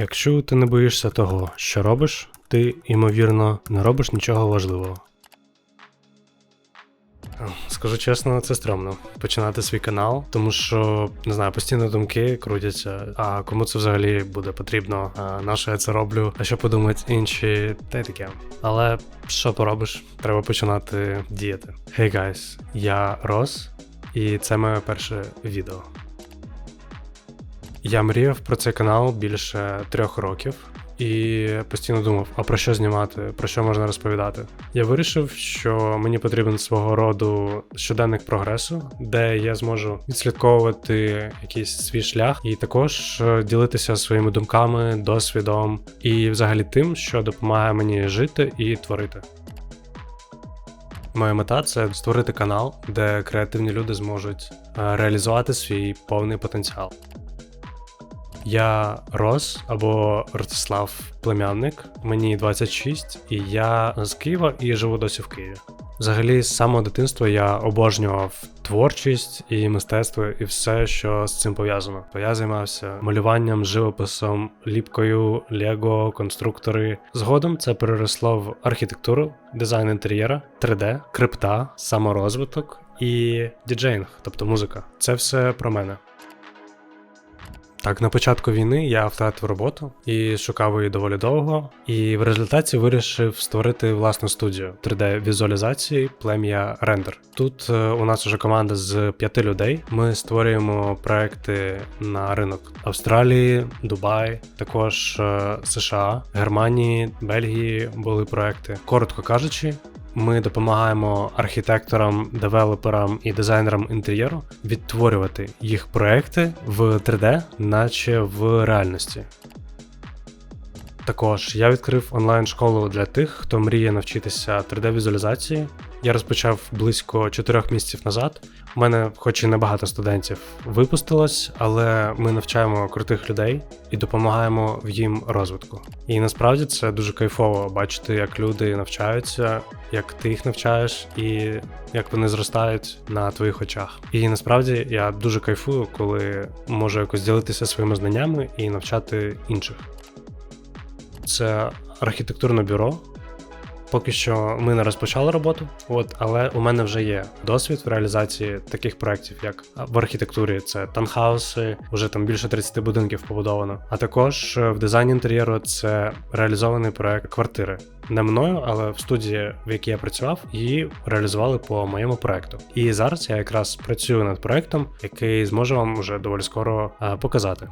Якщо ти не боїшся того, що робиш, ти, ймовірно, не робиш нічого важливого. Скажу чесно, це стрьомно починати свій канал, тому що не знаю, постійно думки крутяться. А кому це взагалі буде потрібно? А на що я це роблю? А що подумають інші? Та й таке. Але що поробиш? Треба починати діяти. Hey guys, я Рос, і це моє перше відео. Я мріяв про цей канал більше трьох років і постійно думав, а про що знімати, про що можна розповідати. Я вирішив, що мені потрібен свого роду щоденник прогресу, де я зможу відслідковувати якийсь свій шлях, і також е, ділитися своїми думками, досвідом і взагалі тим, що допомагає мені жити і творити. Моя мета це створити канал, де креативні люди зможуть е, реалізувати свій повний потенціал. Я Рос або Ростислав Племянник, мені 26, і я з Києва і живу досі в Києві. Взагалі, з самого дитинства я обожнював творчість і мистецтво, і все, що з цим пов'язано. То я займався малюванням, живописом, ліпкою, лего, конструктори. Згодом це переросло в архітектуру, дизайн інтер'єра, 3D, крипта, саморозвиток і діджейнг, тобто музика. Це все про мене. Так, на початку війни я втратив роботу і шукав її доволі довго. І в результаті вирішив створити власну студію 3D-візуалізації плем'я Render. Тут е, у нас вже команда з п'яти людей. Ми створюємо проекти на ринок Австралії, Дубай, також е, США, Германії, Бельгії були проекти. Коротко кажучи, ми допомагаємо архітекторам, девелоперам і дизайнерам інтер'єру відтворювати їх проекти в 3D, наче в реальності. Також я відкрив онлайн-школу для тих, хто мріє навчитися 3D-візуалізації. Я розпочав близько 4 місяців назад. У мене, хоч і небагато студентів, випустилось, але ми навчаємо крутих людей і допомагаємо в їм розвитку. І насправді це дуже кайфово бачити, як люди навчаються, як ти їх навчаєш, і як вони зростають на твоїх очах. І насправді я дуже кайфую, коли можу якось ділитися своїми знаннями і навчати інших. Це архітектурне бюро. Поки що ми не розпочали роботу, от, але у мене вже є досвід в реалізації таких проєктів, як в архітектурі це танхауси, вже там більше 30 будинків побудовано. А також в дизайні інтер'єру це реалізований проект квартири. Не мною, але в студії, в якій я працював, її реалізували по моєму проекту. І зараз я якраз працюю над проектом, який зможу вам вже доволі скоро а, показати.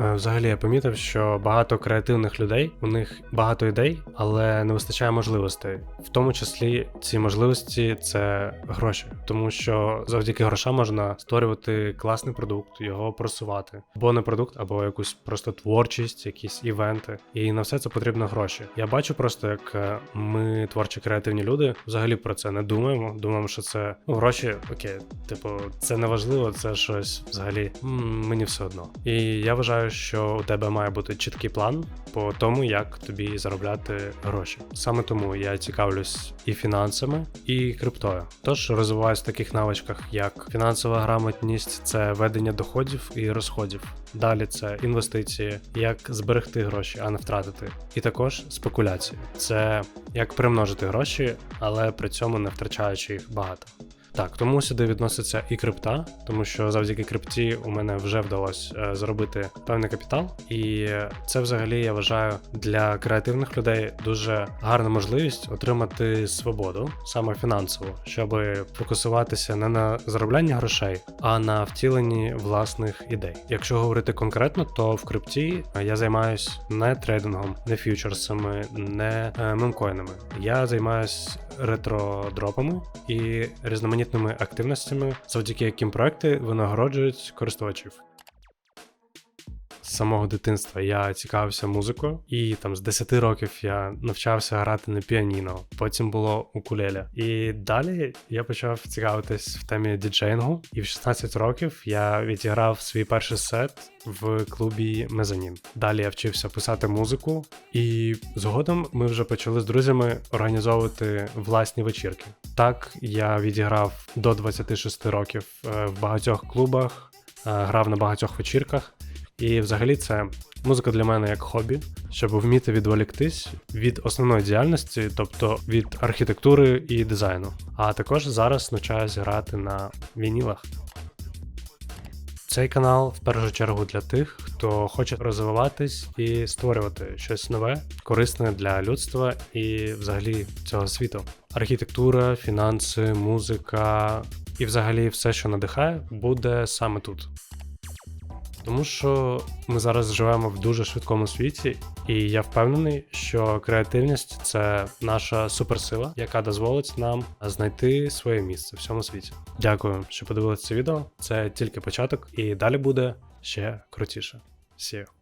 Е, Взагалі я помітив, що багато креативних людей, у них багато ідей, але не вистачає можливостей. В тому числі ці можливості це гроші, тому що завдяки грошам можна створювати класний продукт, його просувати, або не продукт, або якусь просто творчість, якісь івенти. І на все це потрібно гроші. Я бачу просто, як е, ми, творчі креативні люди, взагалі про це не думаємо. Думаємо, що це ну, гроші, окей, типу, це не важливо, це щось взагалі мені все одно. І я вважаю, що у тебе має бути чіткий план по тому, як тобі заробляти гроші. Саме тому я цікавлюсь і фінансами, і криптою. Тож розвиваюсь в таких навичках, як фінансова грамотність, це ведення доходів і розходів. Далі це інвестиції, як зберегти гроші, а не втратити. І також спекуляції. Це як примножити гроші, але при цьому не втрачаючи їх багато. Так, тому сюди відноситься і крипта, тому що завдяки крипті у мене вже вдалося е, заробити певний капітал, і це взагалі я вважаю для креативних людей дуже гарна можливість отримати свободу, саме фінансову, щоб фокусуватися не на зароблянні грошей, а на втіленні власних ідей. Якщо говорити конкретно, то в крипті я займаюся не трейдингом, не фьючерсами, не е, мемкоїнами. Я займаюся ретродропами і різноманітними активностями, завдяки яким проекти винагороджують користувачів. З самого дитинства я цікавився музикою, і там з 10 років я навчався грати на піаніно, потім було укулеле. І далі я почав цікавитись в темі діджеїнгу, і в 16 років я відіграв свій перший сет в клубі Мезанін. Далі я вчився писати музику, і згодом ми вже почали з друзями організовувати власні вечірки. Так я відіграв до 26 років е, в багатьох клубах, е, грав на багатьох вечірках. І взагалі це музика для мене як хобі, щоб вміти відволіктись від основної діяльності, тобто від архітектури і дизайну. А також зараз навчаюсь грати на вінілах. Цей канал в першу чергу для тих, хто хоче розвиватись і створювати щось нове, корисне для людства і взагалі цього світу. Архітектура, фінанси, музика і взагалі все, що надихає, буде саме тут. Тому що ми зараз живемо в дуже швидкому світі, і я впевнений, що креативність це наша суперсила, яка дозволить нам знайти своє місце в цьому світі. Дякую, що подивилися це відео. Це тільки початок, і далі буде ще крутіше. See you.